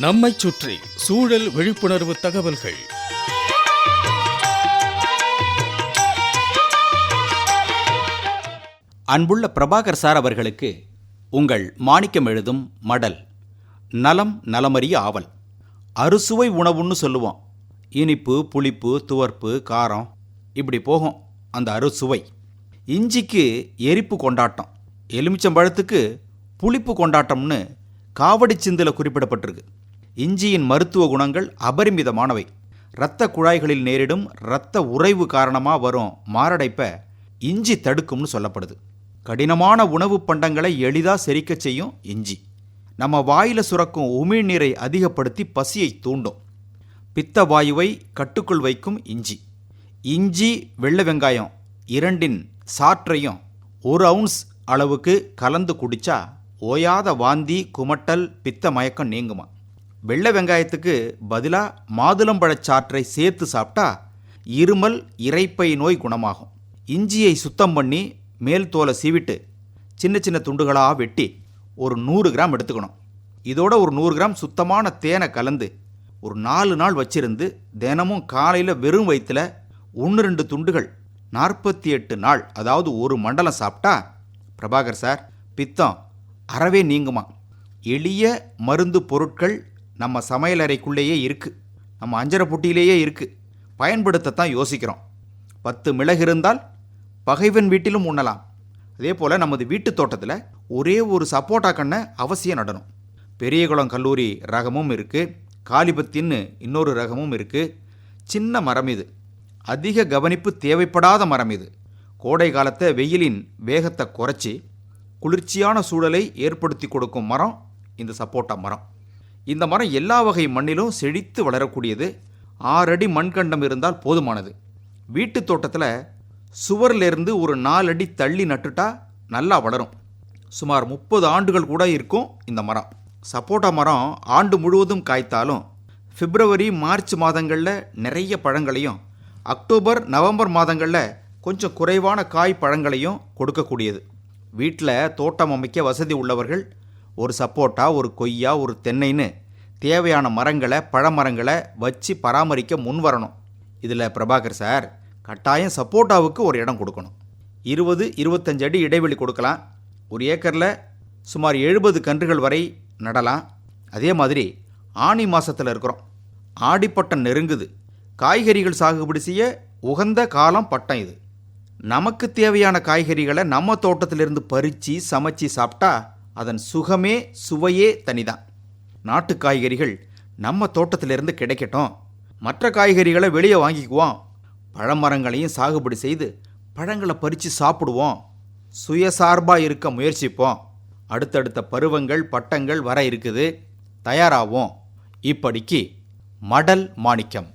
நம்மைச் சுற்றி சூழல் விழிப்புணர்வு தகவல்கள். அன்புள்ள பிரபாகர் சார் அவர்களுக்கு உங்கள் மாணிக்கம் எழுதும் மடல் நலம் நலமறிய ஆவல். அறுசுவை உணவுன்னு சொல்லுவோம். இனிப்பு புளிப்பு துவர்ப்பு காரம் இப்படி போகும் அந்த அறுசுவை. இஞ்சிக்கு எரிப்பு கொண்டாட்டம் எலுமிச்சம்பழத்துக்கு புளிப்பு கொண்டாட்டம்னு காவடி சிந்தில் குறிப்பிடப்பட்டிருக்கு. இஞ்சியின் மருத்துவ குணங்கள் அபரிமிதமானவை. இரத்த குழாய்களில் நேரிடும் இரத்த உறைவு காரணமாக வரும் மாரடைப்பை இஞ்சி தடுக்கும்னு சொல்லப்படுது. கடினமான உணவுப் பண்டங்களை எளிதாக செரிக்கச் செய்யும் இஞ்சி. நம்ம வாயில சுரக்கும் உமிழ்நீரை அதிகப்படுத்தி பசியை தூண்டும். பித்த வாயுவை கட்டுக்குள் வைக்கும் இஞ்சி. இஞ்சி வெள்ளை வெங்காயம் இரண்டின் சாற்றையும் ஒரு அவுன்ஸ் அளவுக்கு கலந்து குடிச்சா ஓயாத வாந்தி குமட்டல் பித்த மயக்கம் நீங்குமா? வெள்ளை வெங்காயத்துக்கு பதிலாக மாதுளம்பழச் சாற்றை சேர்த்து சாப்பிட்டா இருமல் இரைப்பை நோய் குணமாகும். இஞ்சியை சுத்தம் பண்ணி மேல் தோலை சீவிட்டு சின்ன சின்ன துண்டுகளாக வெட்டி ஒரு நூறு கிராம் எடுத்துக்கணும். இதோட ஒரு நூறு கிராம் சுத்தமான தேனை கலந்து ஒரு நாலு நாள் வச்சிருந்து தினமும் காலையில் வெறும் வயிற்றில் ஒன்று ரெண்டு துண்டுகள் நாற்பத்தி எட்டு நாள் அதாவது ஒரு மண்டலம் சாப்பிட்டா பிரபாகர் சார் பித்தம் அறவே நீங்குமா? எளிய மருந்து பொருட்கள் நம்ம சமையலறைக்குள்ளேயே இருக்குது நம்ம அஞ்சரை புட்டியிலேயே இருக்குது பயன்படுத்தத்தான் யோசிக்கிறோம். பத்து மிளகு இருந்தால் பகைவன் வீட்டிலும் உண்ணலாம். அதே போல் நமது வீட்டு தோட்டத்தில் ஒரே ஒரு சப்போட்டா கண்ணை அவசியம் நடணும். பெரியகுளம் கல்லூரி ரகமும் இருக்குது காலிபத்தின்னு இன்னொரு ரகமும் இருக்குது சின்ன மரம் இது. அதிக கவனிப்பு தேவைப்படாத மரம் இது. கோடை காலத்தை வெயிலின் வேகத்தை குறைச்சி குளிர்ச்சியான சூழலை ஏற்படுத்தி கொடுக்கும் மரம் இந்த சப்போட்டா மரம். இந்த மரம் எல்லா வகை மண்ணிலும் செழித்து வளரக்கூடியது. ஆறடி மண்கண்டம் இருந்தால் போதுமானது. வீட்டு தோட்டத்தில் சுவர்லேருந்து ஒரு நாலடி தள்ளி நட்டுட்டா நல்லா வளரும். சுமார் முப்பது ஆண்டுகள் கூட இருக்கும் இந்த மரம். சப்போட்டா மரம் ஆண்டு முழுவதும் காய்த்தாலும் பிப்ரவரி மார்ச் மாதங்களில் நிறைய பழங்களையும் அக்டோபர் நவம்பர் மாதங்களில் கொஞ்சம் குறைவான காய் பழங்களையும் கொடுக்கக்கூடியது. வீட்டில் தோட்டம் அமைக்க வசதி உள்ளவர்கள் ஒரு சப்போட்டா ஒரு கொய்யா ஒரு தென்னைன்னு தேவையான மரங்களை பழமரங்களை வச்சு பராமரிக்க முன் வரணும் இதில் பிரபாகர் சார் கட்டாயம் சப்போட்டாவுக்கு ஒரு இடம் கொடுக்கணும். இருபது இருபத்தஞ்சு அடி இடைவெளி கொடுக்கலாம். ஒரு ஏக்கரில் சுமார் எழுபது கன்றுகள் வரை நடலாம். அதே மாதிரி ஆனி மாதத்தில் இருக்கிறோம். ஆடிப்பட்டம் நெருங்குது. காய்கறிகள் சாகுபடி செய்ய உகந்த காலம் பட்டம் இது. நமக்கு தேவையான காய்கறிகளை நம்ம தோட்டத்திலிருந்து பறித்து சமைச்சு சாப்பிட்டா அதன் சுகமே சுவையே தனிதான். நாட்டு காய்கறிகள் நம்ம தோட்டத்திலிருந்து கிடைக்கட்டும். மற்ற காய்கறிகளை வெளியே வாங்கிக்குவோம். பழமரங்களையும் சாகுபடி செய்து பழங்களை பறித்து சாப்பிடுவோம். சுயசார்பாக இருக்க முயற்சிப்போம். அடுத்தடுத்த பருவங்கள் பட்டங்கள் வர இருக்குது. தயாராகும் இப்படிக்கு மடல் மாணிக்கம்.